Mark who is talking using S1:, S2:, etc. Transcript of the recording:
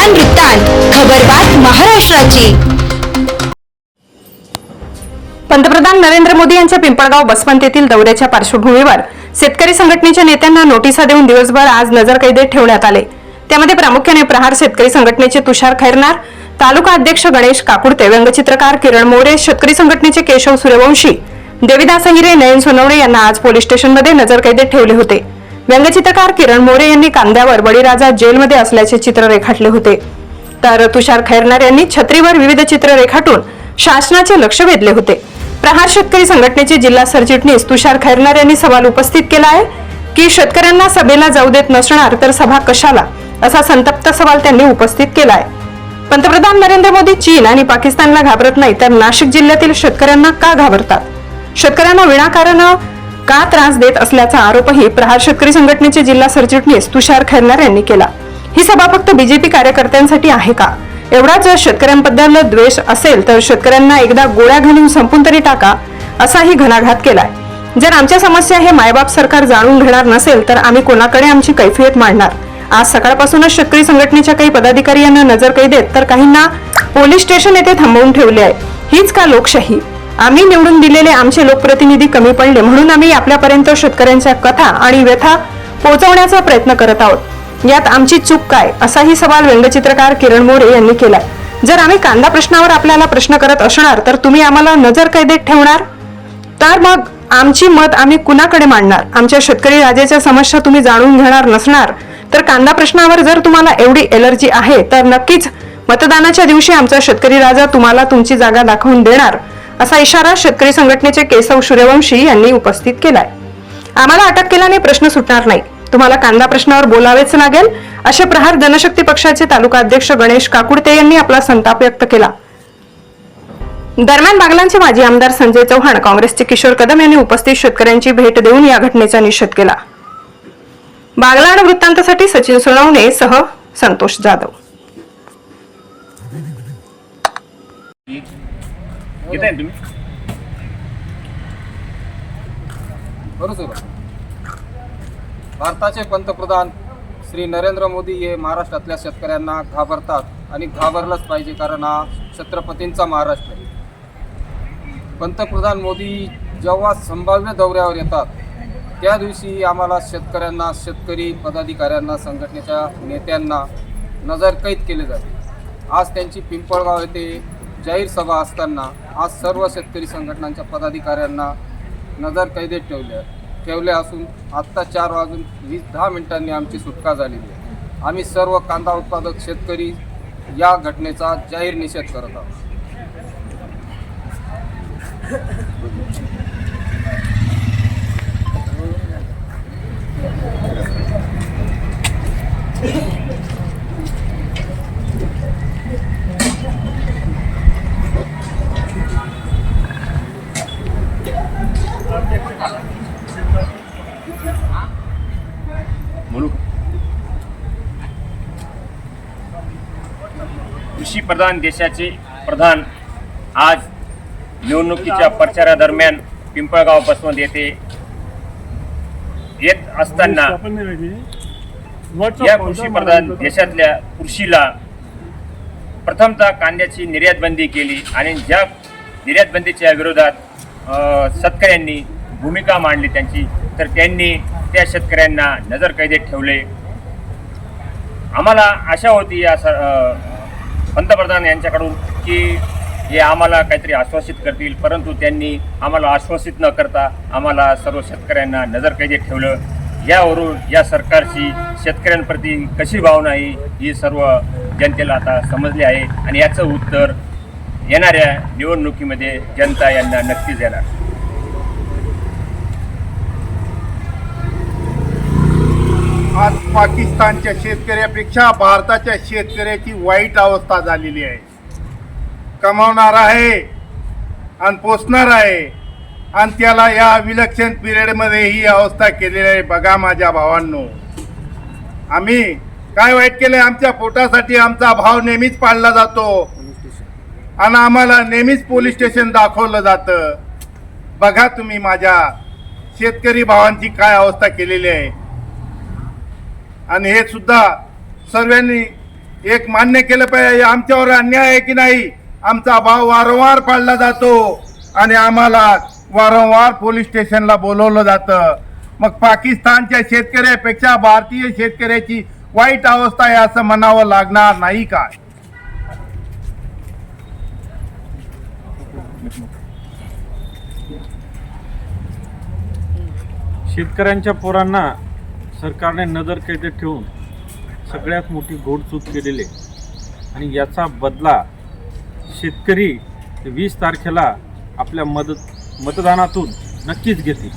S1: कल्याण वृत्तांत खबरबात महाराष्ट्राची.
S2: पंतप्रधान नरेंद्र मोदी यांच्या पिंपळगाव बसवंत येथील दौऱ्याच्या पार्श्वभूमीवर शेतकरी संघटनेच्या नेत्यांना नोटिसा देऊन दिवसभर आज नजरकैदेत ठेवण्यात आले. त्यामध्ये प्रामुख्याने प्रहार शेतकरी संघटनेचे तुषार खैरनार तालुका अध्यक्ष गणेश काकुडते व्यंगचित्रकार किरण मोरे शेतकरी संघटनेचे केशव सूर्यवंशी देविदास अहिरे नयन सोनवणे यांना आज पोलीस स्टेशनमध्ये नजरकैदेत ठेवले होते. व्यंगचित्रकार किरण मोरे यांनी कांद्यावर बळीराजा जेलमध्ये असल्याचे चित्र रेखाटले होते. तर तुषार खैरनार यांनी छत्रीवर विविध चित्र रेखाटून शासनाचे लक्ष वेधले होते. प्रहार शेतकरी संघटनेचे जिल्हा सरचिटणीस तुषार खैरनार यांनी सवाल उपस्थित केला आहे की शेतकऱ्यांना सभेला जाऊ देत नसणार तर सभा कशाला? असा संतप्त सवाल त्यांनी उपस्थित केला आहे. पंतप्रधान नरेंद्र मोदी चीन आणि पाकिस्तानला घाबरत नाही तर नाशिक जिल्ह्यातील शेतकऱ्यांना का घाबरतात? शेतकऱ्यांना विनाकारण का त्रास देत असल्याचा आरोपही प्रहार शेतकरी संघटनेचे जिल्हा सरचिटणीस तुषार खैरनार यांनी केला. ही सभा फक्त बीजेपी कार्यकर्त्यांसाठी आहे का? एवढाच जर शेतकऱ्यांबद्दल द्वेष असेल तर शेतकऱ्यांना एकदा गोळ्या घालून संपून तरी टाका असाही घणाघात केलाय. जर आमच्या समस्या हे मायबाप सरकार जाणून घेणार नसेल तर आम्ही कोणाकडे आमची कैफियत मांडणार? आज सकाळपासूनच शेतकरी संघटनेच्या काही पदाधिकारी यांना नजर कैदेत तर काहींना पोलीस स्टेशन येथे थांबवून ठेवले आहे. हीच का लोकशाही? आम्ही निवडून दिलेले आमचे लोकप्रतिनिधी कमी पडले म्हणून आम्ही आपल्यापर्यंत शेतकऱ्यांच्या कथा आणि व्यथा पोहोचवण्याचा प्रयत्न करत आहोत. यात आमची चूक काय? असाही सवाल व्यंगचित्रकार किरण मोरे यांनी केलाय. जर आम्ही कांदा प्रश्नावर आपल्याला प्रश्न करत असणार तर तुम्ही आम्हाला नजर कैदेत ठेवणार? तर मग आमची मत आम्ही कुणाकडे मांडणार? आमच्या शेतकरी राजाच्या समस्या तुम्ही जाणून घेणार नसणार. तर कांदा प्रश्नावर जर तुम्हाला एवढी एलर्जी आहे तर नक्कीच मतदानाच्या दिवशी आमचा शेतकरी राजा तुम्हाला तुमची जागा दाखवून देणार. असा इशारा शेतकरी संघटनेचे केशव सूर्यवंशी यांनी उपस्थित केलाय. आम्हाला अटक केल्याने प्रश्न सुटणार नाही. तुम्हाला कांदा प्रश्नावर बोलावेच लागेल असे प्रहार जनशक्ती पक्षाचे तालुका अध्यक्ष गणेश काकुडते यांनी आपला संताप व्यक्त केला. दरम्यान बागलांचे माजी आमदार संजय चव्हाण काँग्रेसचे किशोर कदम यांनी उपस्थित शेतकऱ्यांची भेट देऊन या घटनेचा निषेध केला. बागलाण वृत्तांतासाठी सचिन सोनवणे सह संतोष जाधव.
S3: घेताय ना. तुम्ही?
S4: बरोबर भारताचे पंतप्रधान श्री नरेंद्र मोदी हे महाराष्ट्रातल्या शेतकऱ्यांना घाबरतात आणि घाबरलंच पाहिजे कारण हा छत्रपतींचा महाराष्ट्र आहे. पंतप्रधान मोदी जेव्हा संभाव्य दौऱ्यावर येतात त्या दिवशी आम्हाला शेतकऱ्यांना शेतकरी पदाधिकाऱ्यांना संघटनेच्या नेत्यांना नजरकैद केले जाते. आज त्यांची पिंपळगाव येथे जाहीर सभा असताना आज सर्व शेतकरी संघटनांच्या पदाधिकाऱ्यांना नजरकैदेत ठेवले ठेवले असून आत्ता चार वाजून वीस दहा मिनिटांनी आमची सुटका झालेली आहे. आम्ही सर्व कांदा उत्पादक शेतकरी या घटनेचा जाहीर निषेध करत आहोत.
S3: म्हणू कृषी प्रधान देशाचे प्रधान आज निवडणुकीच्या प्रचारादरम्यान पिंपळगाव बसवंत येथे येत असताना या कृषी प्रधान देशातल्या कृषीला प्रथमतः कांद्याची निर्यात बंदी केली आणि ज्या निर्यातबंदीच्या विरोधात शेतकऱ्यांनी भूमिका मांडली त्यांची तर त्यांनी त्या शेतकऱ्यांना नजर कैदेत ठेवले. आम्हाला आशा होती या सर पंतप्रधान यांच्याकडून की हे आम्हाला काहीतरी आश्वासित करतील परंतु त्यांनी आम्हाला आश्वासित न करता आम्हाला सर्व शेतकऱ्यांना नजर कैदेत ठेवलं. यावरून या सरकारची शेतकऱ्यांप्रती कशी भावना आहे ही सर्व जनतेला आता समजली आहे. आणि याचं उत्तर येणाऱ्या निवडणुकीमध्ये जनता यांना नक्कीच देणार.
S5: आज पाकिस्तानच्या शेतकऱ्यापेक्षा भारताच्या शेतकऱ्याची वाईट अवस्था झालेली आहे. कमावणार आहे आणि पोचणार आहे आणि त्याला या विलक्षण पिरियडमध्ये ही अवस्था केलेली आहे. बघा माझ्या भावांनो. आम्ही काय वाईट केलं आमच्या पोटासाठी आमचा भाव नेहमीच पाळला जातो. आणि आम्हाला नेहमीच पोलीस स्टेशन दाखवलं जातं. बघा तुम्ही माझ्या शेतकरी भावांची काय अवस्था केलेली आहे. आणि हे सुद्धा सर्वांनी एक मान्य केलं पाहिजे. आमच्यावर अन्याय आहे की नाही? आमचा भाव वारंवार पाळला जातो आणि आम्हाला वारंवार पोलीस स्टेशनला बोलवलं जातं. मग पाकिस्तानच्या शेतकऱ्यापेक्षा भारतीय शेतकऱ्याची वाईट अवस्था आहे असं म्हणावं लागणार नाही का?
S6: शेतकऱ्यांच्या पोरांना सरकारने नजरकैदेत ठेवून सगळ्यात मोठी घोडचूक केलेली आहे. आणि याचा बदला शेतकरी वीस तारखेला आपल्या मदत मतदानातून नक्कीच घेतील.